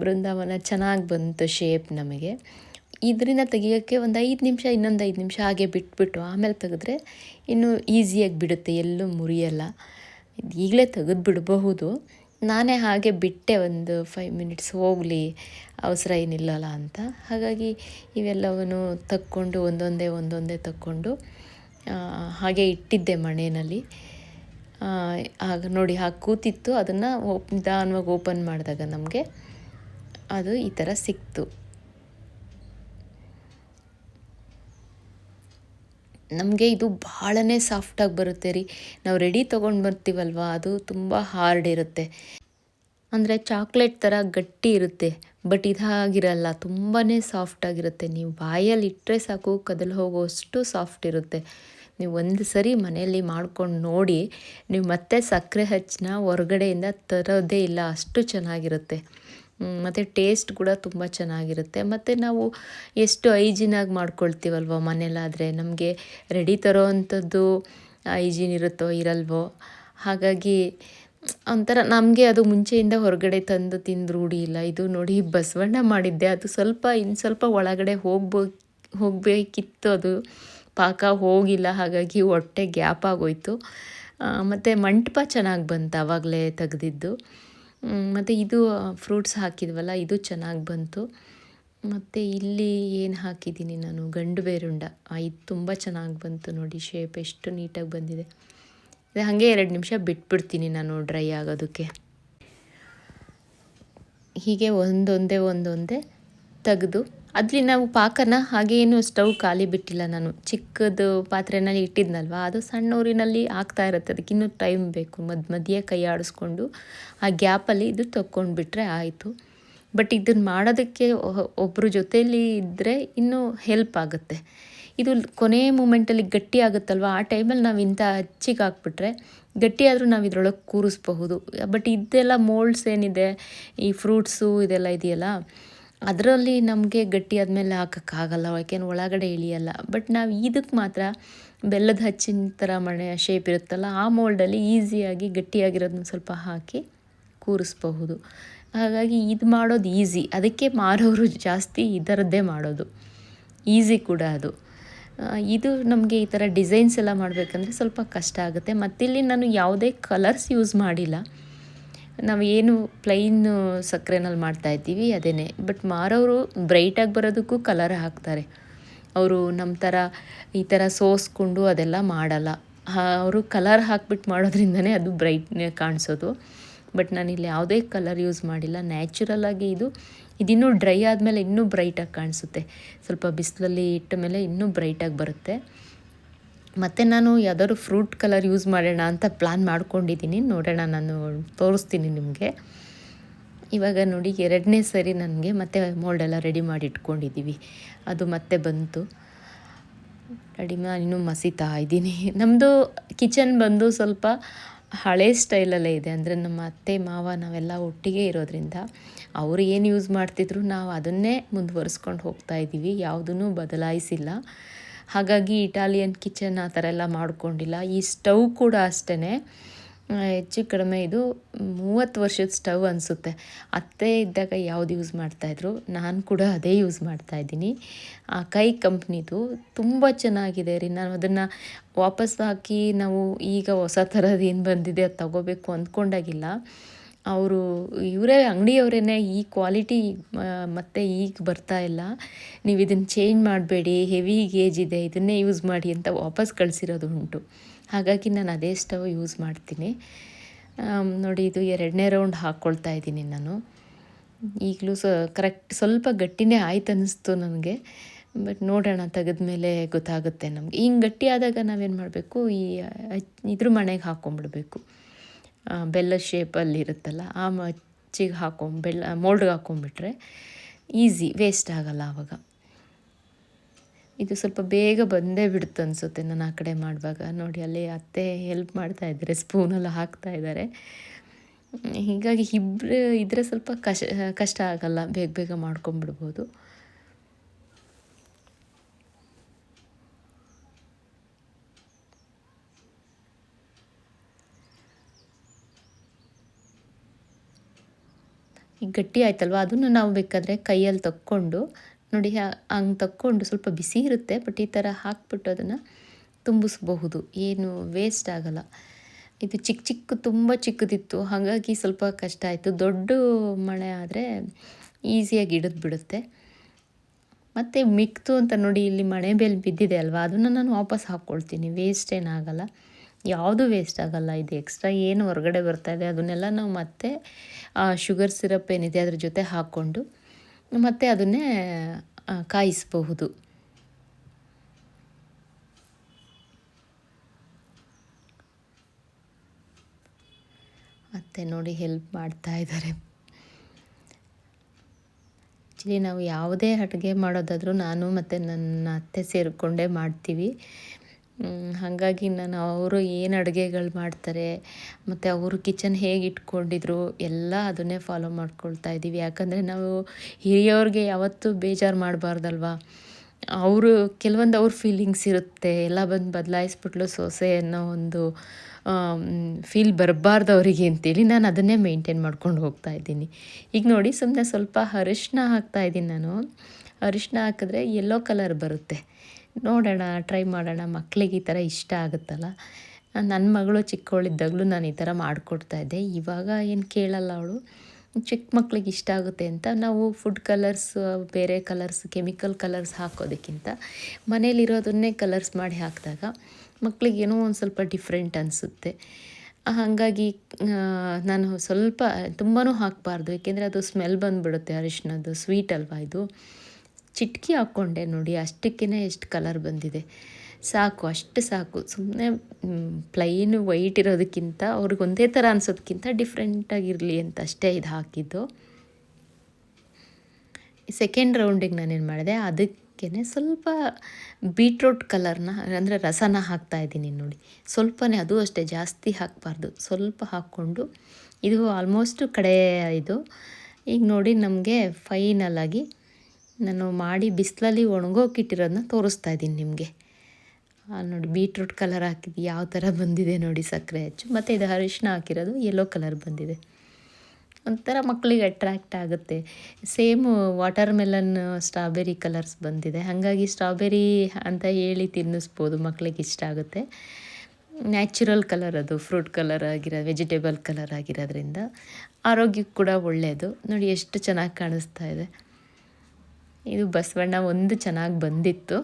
Speaker 1: ಬೃಂದಾವನ ಚೆನ್ನಾಗಿ ಬಂತು ಶೇಪ್ ನಮಗೆ. ಇದರಿಂದ ತೆಗಿಯೋಕ್ಕೆ ಒಂದು ಐದು ನಿಮಿಷ, ಇನ್ನೊಂದು ಐದು ನಿಮಿಷ ಹಾಗೆ ಬಿಟ್ಬಿಟ್ಟು ಆಮೇಲೆ ತೆಗೆದ್ರೆ ಇನ್ನೂ ಈಸಿಯಾಗಿ ಬಿಡುತ್ತೆ ಎಲ್ಲೂ ಮುರಿಯಲ್ಲ. ಈಗಲೇ ತೆಗೆದು ಬಿಡಬಹುದು. ನಾನೇ ಹಾಗೆ ಬಿಟ್ಟೆ ಒಂದು ಫೈವ್ ಮಿನಿಟ್ಸ್ ಹೋಗಲಿ, ಅವಸರ ಏನಿಲ್ಲಲ್ಲ ಅಂತ. ಹಾಗಾಗಿ ಇವೆಲ್ಲವನ್ನು ತಕ್ಕೊಂಡು ಒಂದೊಂದೇ ಒಂದೊಂದೇ ತಕ್ಕೊಂಡು ಹಾಗೆ ಇಟ್ಟಿದ್ದೆ ಮಣೆಯಲ್ಲಿ ಆಗ ನೋಡಿ, ಹಾಗೆ ಕೂತಿತ್ತು. ಅದನ್ನು ಓಪ್, ನಿಧಾನವಾಗಿ ಓಪನ್ ಮಾಡಿದಾಗ ನಮಗೆ ಅದು ಈ ಥರ ಸಿಕ್ತು. ನಮಗೆ ಇದು ಭಾಳನೇ ಸಾಫ್ಟಾಗಿ ಬರುತ್ತೆ ರೀ. ನಾವು ರೆಡಿ ತೊಗೊಂಡು ಬರ್ತೀವಲ್ವ? ಅದು ತುಂಬ ಹಾರ್ಡ್ ಇರುತ್ತೆ. ಅಂದರೆ ಚಾಕ್ಲೇಟ್ ಥರ ಗಟ್ಟಿ ಇರುತ್ತೆ ಬಟ್ ಇದಾಗಿರಲ್ಲ ತುಂಬಾ ಸಾಫ್ಟಾಗಿರುತ್ತೆ ನೀವು ಬಾಯಲ್ಲಿ ಇಟ್ಟರೆ ಸಾಕು ಕದಲು ಹೋಗೋಷ್ಟು ಸಾಫ್ಟ್ ಇರುತ್ತೆ. ನೀವು ಒಂದು ಸರಿ ಮನೆಯಲ್ಲಿ ಮಾಡ್ಕೊಂಡು ನೋಡಿ, ನೀವು ಮತ್ತೆ ಸಕ್ಕರೆ ಹಚ್ಚನ ಹೊರಗಡೆಯಿಂದ ತರೋದೇ ಇಲ್ಲ, ಅಷ್ಟು ಚೆನ್ನಾಗಿರುತ್ತೆ. ಮತ್ತು ಟೇಸ್ಟ್ ಕೂಡ ತುಂಬ ಚೆನ್ನಾಗಿರುತ್ತೆ. ಮತ್ತು ನಾವು ಎಷ್ಟು ಐಜಿನಾಗಿ ಮಾಡ್ಕೊಳ್ತೀವಲ್ವ ಮನೇಲಾದರೆ ನಮಗೆ ರೆಡಿ ತರೋ ಅಂಥದ್ದು ಐಜಿನ್ ಇರುತ್ತೋ ಇರಲ್ವೋ? ಹಾಗಾಗಿ ಒಂಥರ ನಮಗೆ ಅದು ಮುಂಚೆಯಿಂದ ಹೊರಗಡೆ ತಂದು ತಿಂದು ರೂಢಿ ಇಲ್ಲ. ಇದು ನೋಡಿ ಬಸವಣ್ಣ ಮಾಡಿದ್ದೆ. ಅದು ಸ್ವಲ್ಪ ಇನ್ನು ಸ್ವಲ್ಪ ಒಳಗಡೆ ಹೋಗ್ಬೋ, ಹೋಗಬೇಕಿತ್ತು ಅದು. ಪಾಕ ಹೋಗಿಲ್ಲ, ಹಾಗಾಗಿ ಹೊಟ್ಟೆ ಗ್ಯಾಪ್ ಆಗೋಯ್ತು. ಮತ್ತು ಮಂಟಪ ಚೆನ್ನಾಗಿ ಬಂತು ಆವಾಗಲೇ ತೆಗ್ದಿದ್ದು. ಮತ್ತು ಇದು ಫ್ರೂಟ್ಸ್ ಹಾಕಿದ್ವಲ್ಲ, ಇದು ಚೆನ್ನಾಗಿ ಬಂತು. ಮತ್ತು ಇಲ್ಲಿ ಏನು ಹಾಕಿದ್ದೀನಿ ನಾನು? ಗಂಡು ಬೇರುಂಡ. ಇದು ತುಂಬ ಚೆನ್ನಾಗಿ ಬಂತು ನೋಡಿ ಶೇಪ್ ಎಷ್ಟು ನೀಟಾಗಿ ಬಂದಿದೆ. ಹಾಗೆ ಎರಡು ನಿಮಿಷ ಬಿಟ್ಬಿಡ್ತೀನಿ ನಾನು ಡ್ರೈ ಆಗೋದಕ್ಕೆ. ಹೀಗೆ ಒಂದೊಂದೇ ಒಂದೊಂದೇ ತೆಗೆದು ಅಲ್ಲಿ ನಾವು ಪಾಕನ ಹಾಗೇನು ಸ್ಟವ್ ಖಾಲಿ ಬಿಟ್ಟಿಲ್ಲ ನಾನು. ಚಿಕ್ಕದು ಪಾತ್ರೆನಲ್ಲಿ ಇಟ್ಟಿದ್ನಲ್ವ? ಅದು ಸಣ್ಣ ಊರಿನಲ್ಲಿ ಆಗ್ತಾ ಇರುತ್ತೆ. ಅದಕ್ಕೆ ಇನ್ನೂ ಟೈಮ್ ಬೇಕು. ಮಧ್ಯ ಮಧ್ಯೆ ಕೈ ಆಡಿಸ್ಕೊಂಡು ಆ ಗ್ಯಾಪಲ್ಲಿ ಇದು ಬಿಟ್ಟರೆ ಆಯಿತು. ಬಟ್ ಇದನ್ನು ಮಾಡೋದಕ್ಕೆ ಒಬ್ಬರು ಜೊತೆಯಲ್ಲಿ ಇದ್ದರೆ ಇನ್ನೂ ಹೆಲ್ಪ್ ಆಗುತ್ತೆ. ಇದು ಕೊನೆ ಮೂಮೆಂಟಲ್ಲಿ ಗಟ್ಟಿ ಆಗುತ್ತಲ್ವ? ಆ ಟೈಮಲ್ಲಿ ನಾವು ಇಂಥ ಹಚ್ಚಿಗೆ ಹಾಕ್ಬಿಟ್ರೆ ಗಟ್ಟಿಯಾದರೂ ನಾವು ಇದರೊಳಗೆ ಕೂರಿಸ್ಬಹುದು. ಬಟ್ ಇದೆಲ್ಲ ಮೋಲ್ಡ್ಸ್ ಏನಿದೆ? ಈ ಫ್ರೂಟ್ಸು ಇದೆಲ್ಲ ಇದೆಯಲ್ಲ? ಅದರಲ್ಲಿ ನಮಗೆ ಗಟ್ಟಿ ಆದಮೇಲೆ ಹಾಕೋಕ್ಕಾಗಲ್ಲ ಯಾಕೆಂದ್ರೆ ಒಳಗಡೆ ಇಳಿಯಲ್ಲ. ಬಟ್ ನಾವು ಇದಕ್ಕೆ ಮಾತ್ರ ಬೆಲ್ಲದ ಹಚ್ಚಿನ ಥರ ಮಣೆ ಶೇಪ್ ಇರುತ್ತಲ್ಲ, ಆ ಮೋಲ್ಡಲ್ಲಿ ಈಸಿಯಾಗಿ ಗಟ್ಟಿಯಾಗಿರೋದನ್ನ ಸ್ವಲ್ಪ ಹಾಕಿ ಕೂರಿಸ್ಬಹುದು. ಹಾಗಾಗಿ ಇದು ಮಾಡೋದು ಈಸಿ ಅದಕ್ಕೆ ಮಾರೋರು ಜಾಸ್ತಿ ಇದರದ್ದೇ ಮಾಡೋದು. ಈಸಿ ಕೂಡ ಅದು. ಇದು ನಮಗೆ ಈ ಥರ ಡಿಸೈನ್ಸ್ ಎಲ್ಲ ಮಾಡಬೇಕಂದ್ರೆ ಸ್ವಲ್ಪ ಕಷ್ಟ ಆಗುತ್ತೆ. ಮತ್ತಿಲ್ಲಿ ನಾನು ಯಾವುದೇ ಕಲರ್ಸ್ ಯೂಸ್ ಮಾಡಿಲ್ಲ. ನಾವು ಏನು ಪ್ಲೈನ್ ಸಕ್ಕರೆನಲ್ಲಿ ಮಾಡ್ತಾಯಿದ್ದೀವಿ ಅದೇ ಬಟ್ ಮಾರೋರು ಬ್ರೈಟಾಗಿ ಬರೋದಕ್ಕೂ ಕಲರ್ ಹಾಕ್ತಾರೆ. ಅವರು ನಮ್ಮ ಥರ ಈ ಥರ ಸೋಸ್ಕೊಂಡು ಅದೆಲ್ಲ ಮಾಡಲ್ಲ. ಅವರು ಕಲರ್ ಹಾಕ್ಬಿಟ್ಟು ಮಾಡೋದ್ರಿಂದನೇ ಅದು ಬ್ರೈಟ್ ಕಾಣಿಸೋದು. ಬಟ್ ನಾನು ಇಲ್ಲಿ ಯಾವುದೇ ಕಲರ್ ಯೂಸ್ ಮಾಡಿಲ್ಲ. ನ್ಯಾಚುರಲಾಗಿ ಇದು, ಇದಿನ್ನೂ ಡ್ರೈ ಆದಮೇಲೆ ಇನ್ನೂ ಬ್ರೈಟಾಗಿ ಕಾಣಿಸುತ್ತೆ. ಸ್ವಲ್ಪ ಬಿಸಿಲಲ್ಲಿ ಇಟ್ಟ ಮೇಲೆ ಇನ್ನೂ ಬ್ರೈಟಾಗಿ ಬರುತ್ತೆ. ಮತ್ತು ನಾನು ಯಾವ್ದಾದ್ರು ಫ್ರೂಟ್ ಕಲರ್ ಯೂಸ್ ಮಾಡೋಣ ಅಂತ ಪ್ಲ್ಯಾನ್ ಮಾಡ್ಕೊಂಡಿದ್ದೀನಿ. ನೋಡೋಣ, ನಾನು ತೋರಿಸ್ತೀನಿ ನಿಮಗೆ. ಇವಾಗ ನೋಡಿ, ಎರಡನೇ ಸರಿ ನನಗೆ ಮತ್ತೆ ಮೋಲ್ಡೆಲ್ಲ ರೆಡಿ ಮಾಡಿ ಇಟ್ಕೊಂಡಿದ್ದೀವಿ ಅದು ಮತ್ತೆ ಬಂತು. ರೆಡಿ ನಾನು ಇನ್ನೂ ಮಸೀತಾ ಇದ್ದೀನಿ. ನಮ್ಮದು ಕಿಚನ್ ಬಂದು ಸ್ವಲ್ಪ ಹಳೆ ಸ್ಟೈಲಲ್ಲೇ ಇದೆ. ಅಂದರೆ ನಮ್ಮ ಅತ್ತೆ, ಮಾವ ನಾವೆಲ್ಲ ಒಟ್ಟಿಗೆ ಇರೋದ್ರಿಂದ ಅವರು ಏನು ಯೂಸ್ ಮಾಡ್ತಿದ್ರು, ನಾವು ಅದನ್ನೇ ಮುಂದುವರಿಸ್ಕೊಂಡು ಹೋಗ್ತಾ ಇದ್ದೀವಿ ಯಾವುದೂ ಬದಲಾಯಿಸಿಲ್ಲ. ಹಾಗಾಗಿ ಇಟಾಲಿಯನ್ ಕಿಚನ್ ಆ ಥರ ಎಲ್ಲ ಮಾಡಿಕೊಂಡಿಲ್ಲ. ಈ ಸ್ಟವ್ ಕೂಡ ಅಷ್ಟೇ ಹೆಚ್ಚು ಕಡಿಮೆ ಇದು ಮೂವತ್ತು ವರ್ಷದ ಸ್ಟವ್ ಅನಿಸುತ್ತೆ. ಅತ್ತೆ ಇದ್ದಾಗ ಯಾವ್ದು ಯೂಸ್ ಮಾಡ್ತಾಯಿದ್ರು ನಾನು ಕೂಡ ಅದೇ ಯೂಸ್ ಮಾಡ್ತಾಯಿದ್ದೀನಿ ಆ ಕೈ ಕಂಪ್ನಿದು ತುಂಬ ಚೆನ್ನಾಗಿದೆ ರೀ. ನಾನು ಅದನ್ನು ವಾಪಸ್ ಹಾಕಿ ನಾವು ಈಗ ಹೊಸ ಥರದ್ದು ಏನು ಬಂದಿದೆ ಅದು ತಗೋಬೇಕು ಅಂದ್ಕೊಂಡಾಗಿಲ್ಲ. ಅವರು ಇವರೇ ಅಂಗಡಿಯವರೇ ಈ ಕ್ವಾಲಿಟಿ ಮತ್ತೆ ಈಗ ಬರ್ತಾ ಇಲ್ಲ. ನೀವು ಇದನ್ನು ಚೇಂಜ್ ಮಾಡಬೇಡಿ ಹೆವಿ ಗೇಜ್ ಇದೆ, ಇದನ್ನೇ ಯೂಸ್ ಮಾಡಿ ಅಂತ ವಾಪಸ್ ಕಳಿಸಿರೋದು ಉಂಟು. ಹಾಗಾಗಿ ನಾನು ಅದೇ ಸ್ಟವ್ ಯೂಸ್ ಮಾಡ್ತೀನಿ. ನೋಡಿ ಇದು ಎರಡನೇ ರೌಂಡ್ ಹಾಕ್ಕೊಳ್ತಾ ಇದ್ದೀನಿ ನಾನು. ಈಗಲೂ ಸ ಕರೆಕ್ಟ್ ಸ್ವಲ್ಪ ಗಟ್ಟಿನೇ ಆಯ್ತು ಅನ್ನಿಸ್ತು ನನಗೆ. ಬಟ್ ನೋಡೋಣ, ತೆಗೆದ್ಮೇಲೆ ಗೊತ್ತಾಗುತ್ತೆ ನಮಗೆ. ಹಿಂಗೆ ಗಟ್ಟಿ ಆದಾಗ ನಾವೇನು ಮಾಡಬೇಕು? ಈ ಇದ್ರ ಮನೆಗೆ ಹಾಕ್ಕೊಂಬಿಡ್ಬೇಕು ಬೆಲ್ಲ ಶೇಪಲ್ಲಿ ಇರುತ್ತಲ್ಲ, ಆ ಮಚ್ಚಿಗೆ ಹಾಕೊಂಡು ಬೆಲ್ಲ ಮೋಲ್ಡ್ಗೆ ಹಾಕೊಂಡ್ಬಿಟ್ರೆ ಈಸಿ ವೇಸ್ಟ್ ಆಗಲ್ಲ ಆವಾಗ ಇದು ಸ್ವಲ್ಪ ಬೇಗ ಬಂದೇ ಬಿಡುತ್ತೆ ಅನಿಸುತ್ತೆ ನಾನು ಆ ಕಡೆ ಮಾಡುವಾಗ. ನೋಡಿ, ಅಲ್ಲಿ ಅತ್ತೆ ಹೆಲ್ಪ್ ಮಾಡ್ತಾ ಇದ್ದಾರೆ ಸ್ಪೂನೆಲ್ಲ ಹಾಕ್ತಾ ಇದ್ದಾರೆ. ಹೀಗಾಗಿ ಇಬ್ಬರು ಇದ್ದರೆ ಸ್ವಲ್ಪ ಕಷ್ಟ ಕಷ್ಟ ಆಗಲ್ಲ, ಬೇಗ ಬೇಗ ಮಾಡ್ಕೊಂಬಿಡ್ಬೋದು ಗಟ್ಟಿ ಆಯ್ತಲ್ವ? ಅದನ್ನು ನಾವು ಬೇಕಾದರೆ ಕೈಯಲ್ಲಿ ತಕ್ಕೊಂಡು, ನೋಡಿ ಹಂಗೆ ತಕ್ಕೊಂಡು ಸ್ವಲ್ಪ ಬಿಸಿ ಇರುತ್ತೆ, ಬಟ್ ಈ ಥರ ಹಾಕ್ಬಿಟ್ಟು ಅದನ್ನು ತುಂಬಿಸ್ಬಹುದು. ಏನು ವೇಸ್ಟ್ ಆಗಲ್ಲ. ಇದು ಚಿಕ್ಕ ಚಿಕ್ಕ ತುಂಬ ಚಿಕ್ಕದಿತ್ತು. ಹಾಗಾಗಿ ಸ್ವಲ್ಪ ಕಷ್ಟ ಆಯಿತು. ದೊಡ್ಡ ಮಳೆ ಆದರೆ ಈಸಿಯಾಗಿ ಹಿಡಿದು ಬಿಡುತ್ತೆ. ಮತ್ತು ಮಿಕ್ತು ಅಂತ ನೋಡಿ ಇಲ್ಲಿ ಮಳೆ ಬೇಲ್ ಬಿದ್ದಿದೆ ಅಲ್ವಾ? ಅದನ್ನು ನಾನು ವಾಪಸ್ ಹಾಕ್ಕೊಳ್ತೀನಿ. ವೇಸ್ಟ್ ಏನಾಗಲ್ಲ ಯಾವುದು ವೇಸ್ಟ್ ಆಗಲ್ಲ, ಇದು ಎಕ್ಸ್ಟ್ರಾ ಏನು ಹೊರಗಡೆ ಇದೆ, ಅದನ್ನೆಲ್ಲ ನಾವು ಮತ್ತೆ ಶುಗರ್ ಸಿರಪ್ ಏನಿದೆ ಅದ್ರ ಜೊತೆ ಹಾಕ್ಕೊಂಡು ಮತ್ತೆ ಅದನ್ನೇ ಕಾಯಿಸಬಹುದು. ಮತ್ತೆ ನೋಡಿ ಹೆಲ್ಪ್ ಮಾಡ್ತಾ ಇದ್ದಾರೆ. ಆ್ಯಕ್ಚುಲಿ ನಾವು ಯಾವುದೇ ಅಡುಗೆ ಮಾಡೋದಾದರೂ ನಾನು ಮತ್ತು ನನ್ನ ಅತ್ತೆ ಸೇರಿಕೊಂಡೇ ಮಾಡ್ತೀವಿ. ಹಾಗಾಗಿ ನಾನು ಅವರು ಏನು ಅಡುಗೆಗಳು ಮಾಡ್ತಾರೆ, ಮತ್ತು ಅವರು ಕಿಚನ್ ಹೇಗೆ ಇಟ್ಕೊಂಡಿದ್ರು, ಎಲ್ಲ ಅದನ್ನೇ ಫಾಲೋ ಮಾಡ್ಕೊಳ್ತಾ ಇದ್ದೀವಿ ಯಾಕಂದರೆ ನಾವು ಹಿರಿಯವ್ರಿಗೆ ಯಾವತ್ತೂ ಬೇಜಾರು ಮಾಡಬಾರ್ದಲ್ವ? ಅವರು, ಕೆಲವೊಂದು ಅವ್ರ ಫೀಲಿಂಗ್ಸ್ ಇರುತ್ತೆ. ಎಲ್ಲ ಬಂದು ಬದಲಾಯಿಸ್ಬಿಟ್ಲು ಸೊಸೆ ಅನ್ನೋ ಒಂದು ಫೀಲ್ ಬರಬಾರ್ದು ಅವರಿಗೆ ಅಂತೇಳಿ ನಾನು ಅದನ್ನೇ ಮೇಂಟೈನ್ ಮಾಡ್ಕೊಂಡು ಹೋಗ್ತಾ ಇದ್ದೀನಿ. ಈಗ ನೋಡಿ ಸುಮ್ಮನೆ ಸ್ವಲ್ಪ ಅರಿಶಿನ ಹಾಕ್ತಾಯಿದ್ದೀನಿ ನಾನು. ಅರಿಶಿನ ಹಾಕಿದ್ರೆ ಯೆಲ್ಲೋ ಕಲರ್ ಬರುತ್ತೆ. ನೋಡೋಣ ಟ್ರೈ ಮಾಡೋಣ. ಮಕ್ಕಳಿಗೆ ಈ ಥರ ಇಷ್ಟ ಆಗುತ್ತಲ್ಲ? ನನ್ನ ಮಗಳು ಚಿಕ್ಕವಳಿದ್ದಾಗಲೂ ನಾನು ಈ ಥರ ಮಾಡಿಕೊಡ್ತಾಯಿದ್ದೆ ಇವಾಗ ಏನು ಕೇಳಲ್ಲ ಅವಳು. ಚಿಕ್ಕ ಮಕ್ಕಳಿಗೆ ಇಷ್ಟ ಆಗುತ್ತೆ ಅಂತ ನಾವು ಫುಡ್ ಕಲರ್ಸ್ ಬೇರೆ ಕಲರ್ಸ್ ಕೆಮಿಕಲ್ ಕಲರ್ಸ್ ಹಾಕೋದಕ್ಕಿಂತ ಮನೇಲಿರೋದನ್ನೇ ಕಲರ್ಸ್ ಮಾಡಿ ಹಾಕಿದಾಗ ಮಕ್ಕಳಿಗೇನೋ ಒಂದು ಸ್ವಲ್ಪ ಡಿಫ್ರೆಂಟ್ ಅನಿಸುತ್ತೆ. ಹಾಗಾಗಿ ನಾನು ಸ್ವಲ್ಪ ತುಂಬಾ ಹಾಕಬಾರ್ದು. ಏಕೆಂದರೆ ಅದು ಸ್ಮೆಲ್ ಬಂದುಬಿಡುತ್ತೆ ಅರಿಶಿನದ್ದು ಸ್ವೀಟ್ ಅಲ್ವಾ ಇದು? ಚಿಟ್ಕಿ ಹಾಕ್ಕೊಂಡೆ ನೋಡಿ ಅಷ್ಟಕ್ಕೇ ಎಷ್ಟು ಕಲರ್ ಬಂದಿದೆ. ಸಾಕು, ಅಷ್ಟು ಸಾಕು. ಸುಮ್ಮನೆ ಪ್ಲೈನ್ ವೈಟ್ ಇರೋದಕ್ಕಿಂತ ಅವ್ರಿಗೆ ಒಂದೇ ಥರ ಅನ್ಸೋದಕ್ಕಿಂತ ಡಿಫ್ರೆಂಟಾಗಿರಲಿ ಅಂತ ಅಷ್ಟೇ ಇದು ಹಾಕಿದ್ದು. ಸೆಕೆಂಡ್ ರೌಂಡಿಗೆ ನಾನೇನು ಮಾಡಿದೆ ಅದಕ್ಕೇ ಸ್ವಲ್ಪ ಬೀಟ್ರೋಟ್ ಕಲರ್ನ ಅಂದರೆ ರಸನ ಹಾಕ್ತಾ ಇದ್ದೀನಿ ನೋಡಿ. ಸ್ವಲ್ಪನೇ, ಅದು ಅಷ್ಟೇ, ಜಾಸ್ತಿ ಹಾಕಬಾರ್ದು. ಸ್ವಲ್ಪ ಹಾಕ್ಕೊಂಡು, ಇದು ಆಲ್ಮೋಸ್ಟು ಕಡೆ ಇದು. ಈಗ ನೋಡಿ, ನಮಗೆ ಫೈನಲಾಗಿ ನಾನು ಮಾಡಿ ಬಿಸಿಲಲ್ಲಿ ಒಣಗೋಕಿಟ್ಟಿರೋದನ್ನ ತೋರಿಸ್ತಾ ಇದ್ದೀನಿ ನಿಮಗೆ. ನೋಡಿ, ಬೀಟ್ರೂಟ್ ಕಲರ್ ಹಾಕಿದ್ದು ಯಾವ ಥರ ಬಂದಿದೆ ನೋಡಿ ಸಕ್ಕರೆ ಹೆಚ್ಚು. ಮತ್ತು ಇದು ಅರಿಶಿನ ಹಾಕಿರೋದು. ಯೆಲ್ಲೋ ಕಲರ್ ಬಂದಿದೆ. ಒಂಥರ ಮಕ್ಕಳಿಗೆ ಅಟ್ರ್ಯಾಕ್ಟ್ ಆಗುತ್ತೆ. Same watermelon strawberry colours ಬಂದಿದೆ. ಹಾಗಾಗಿ ಸ್ಟ್ರಾಬೆರಿ ಅಂತ ಹೇಳಿ ತಿನ್ನಿಸ್ಬೋದು. ಮಕ್ಕಳಿಗೆ ಇಷ್ಟ ಆಗುತ್ತೆ. ನ್ಯಾಚುರಲ್ ಕಲರ್ ಅದು. ಫ್ರೂಟ್ ಕಲರ್ ಆಗಿರೋ ವೆಜಿಟೇಬಲ್ ಕಲರ್ ಆಗಿರೋದ್ರಿಂದ ಆರೋಗ್ಯಕ್ಕೆ ಕೂಡ ಒಳ್ಳೆಯದು ನೋಡಿ, ಎಷ್ಟು ಚೆನ್ನಾಗಿ ಕಾಣಿಸ್ತಾ ಇದೆ. ಇದು ಬಸವಣ್ಣ ಒಂದು ಚೆನ್ನಾಗಿ ಬಂದಿತ್ತು.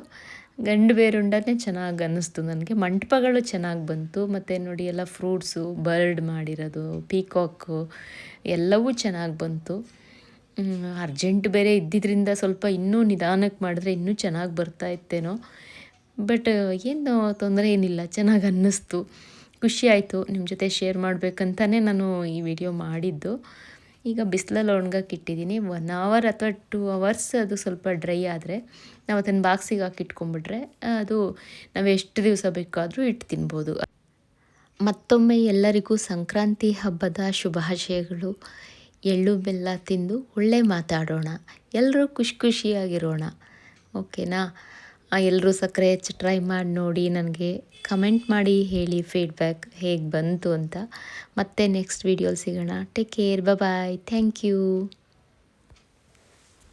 Speaker 1: ಗಂಡು ಬೇರುಂಡನೇ ಚೆನ್ನಾಗಿ ಅನ್ನಿಸ್ತು ನನಗೆ. ಮಂಟಪಗಳು ಚೆನ್ನಾಗಿ ಬಂತು. ಮತ್ತು ನೋಡಿ ಎಲ್ಲ ಫ್ರೂಟ್ಸು ಬರ್ಡ್ ಮಾಡಿರೋದು ಪೀಕಾಕು ಎಲ್ಲವೂ ಚೆನ್ನಾಗಿ ಬಂತು. ಅರ್ಜೆಂಟ್ ಬೇರೆ ಇದ್ದಿದ್ದರಿಂದ ಸ್ವಲ್ಪ ಇನ್ನೂ ನಿಧಾನಕ್ಕೆ ಮಾಡಿದ್ರೆ ಇನ್ನೂ ಚೆನ್ನಾಗಿ ಬರ್ತಾ ಇತ್ತೇನೋ. ಬಟ್ ಏನು ತೊಂದರೆ ಏನಿಲ್ಲ. ಚೆನ್ನಾಗಿ ಅನ್ನಿಸ್ತು. ಖುಷಿ ಆಯಿತು. ನಿಮ್ಮ ಜೊತೆ ಶೇರ್ ಮಾಡಬೇಕಂತಲೇ ನಾನು ಈ ವಿಡಿಯೋ ಮಾಡಿದ್ದು. ಈಗ ಬಿಸಿಲಲ್ಲಿ ಒಣಗಕ್ಕೆ ಇಟ್ಟಿದ್ದೀನಿ. ಒನ್ ಅವರ್ ಅಥವಾ ಟೂ ಅವರ್ಸ್ ಅದು ಸ್ವಲ್ಪ ಡ್ರೈ ಆದರೆ ನಾವು ಅದನ್ನು ಬಾಕ್ಸಿಗೆ ಹಾಕಿ ಇಟ್ಕೊಂಡ್ಬಿಟ್ರೆ ಅದು ನಾವು ಎಷ್ಟು ದಿವಸ ಬೇಕಾದರೂ ಇಟ್ಟು ತಿನ್ಬೋದು. ಮತ್ತೊಮ್ಮೆ ಎಲ್ಲರಿಗೂ ಸಂಕ್ರಾಂತಿ ಹಬ್ಬದ ಶುಭಾಶಯಗಳು. ಎಳ್ಳು, ಬೆಲ್ಲ ತಿಂದು ಒಳ್ಳೆ ಮಾತಾಡೋಣ. ಎಲ್ಲರೂ ಖುಷಿ ಖುಷಿಯಾಗಿರೋಣ. ಓಕೆನಾ ಎಲ್ಲರೂ ಸಕ್ಕರೆ ಹೆಚ್ಚು ಟ್ರೈ ಮಾಡಿ ನೋಡಿ ನನಗೆ ಕಮೆಂಟ್ ಮಾಡಿ ಹೇಳಿ ಫೀಡ್ಬ್ಯಾಕ್ ಹೇಗೆ ಬಂತು ಅಂತ. ಮತ್ತೆ ನೆಕ್ಸ್ಟ್ ವೀಡಿಯೋಲಿ ಸಿಗೋಣ. Take care bye thank you